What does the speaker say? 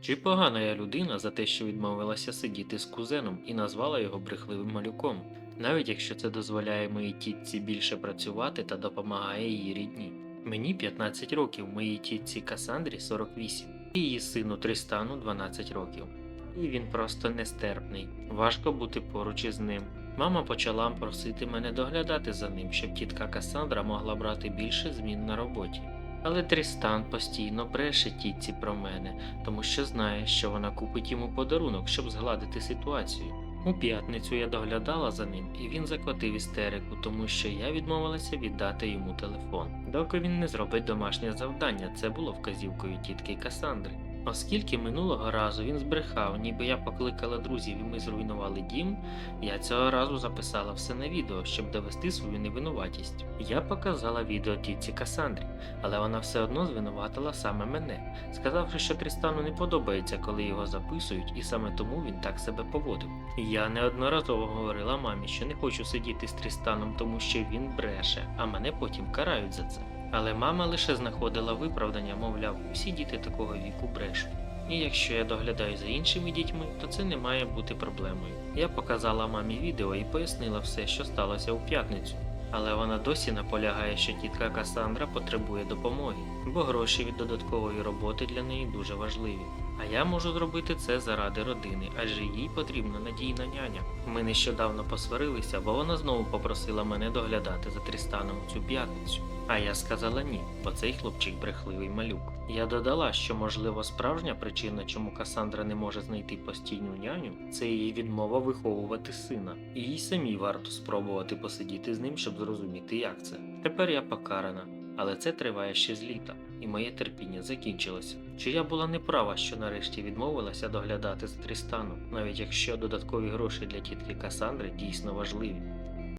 Чи погана я людина за те, що відмовилася сидіти з кузеном і назвала його брехливим малюком, навіть якщо це дозволяє моїй тітці більше працювати та допомагає її рідні. Мені 15 років, моїй тітці Касандрі 48, і її сину Трістану 12 років. І він просто нестерпний. Важко бути поруч із ним. Мама почала просити мене доглядати за ним, щоб тітка Касандра могла брати більше змін на роботі. Але Трістан постійно бреше тітці про мене, тому що знає, що вона купить йому подарунок, щоб згладити ситуацію. У п'ятницю я доглядала за ним, і він закотив істерику, тому що я відмовилася віддати йому телефон. Доки він не зробить домашнє завдання, це було вказівкою тітки Касандри. Оскільки минулого разу він збрехав, ніби я покликала друзів і ми зруйнували дім, я цього разу записала все на відео, щоб довести свою невинуватість. Я показала відео тітці Касандрі, але вона все одно звинуватила саме мене, сказавши, що Трістану не подобається, коли його записують, і саме тому він так себе поводив. Я неодноразово говорила мамі, що не хочу сидіти з Трістаном, тому що він бреше, а мене потім карають за це. Але мама лише знаходила виправдання, мовляв, всі діти такого віку брешуть. І якщо я доглядаю за іншими дітьми, то це не має бути проблемою. Я показала мамі відео і пояснила все, що сталося у п'ятницю. Але вона досі наполягає, що тітка Касандра потребує допомоги, бо гроші від додаткової роботи для неї дуже важливі. А я можу зробити це заради родини, адже їй потрібна надійна няня. Ми нещодавно посварилися, бо вона знову попросила мене доглядати за Трістаном цю п'ятницю. А я сказала ні, бо цей хлопчик брехливий малюк. Я додала, що можливо справжня причина, чому Касандра не може знайти постійну няню, це її відмова виховувати сина. І їй самій варто спробувати посидіти з ним, щоб зрозуміти, як це. Тепер я покарана, але це триває ще з літа, і моє терпіння закінчилося. Чи я була неправа, що нарешті відмовилася доглядати за Трістану, навіть якщо додаткові гроші для тітки Касандри дійсно важливі.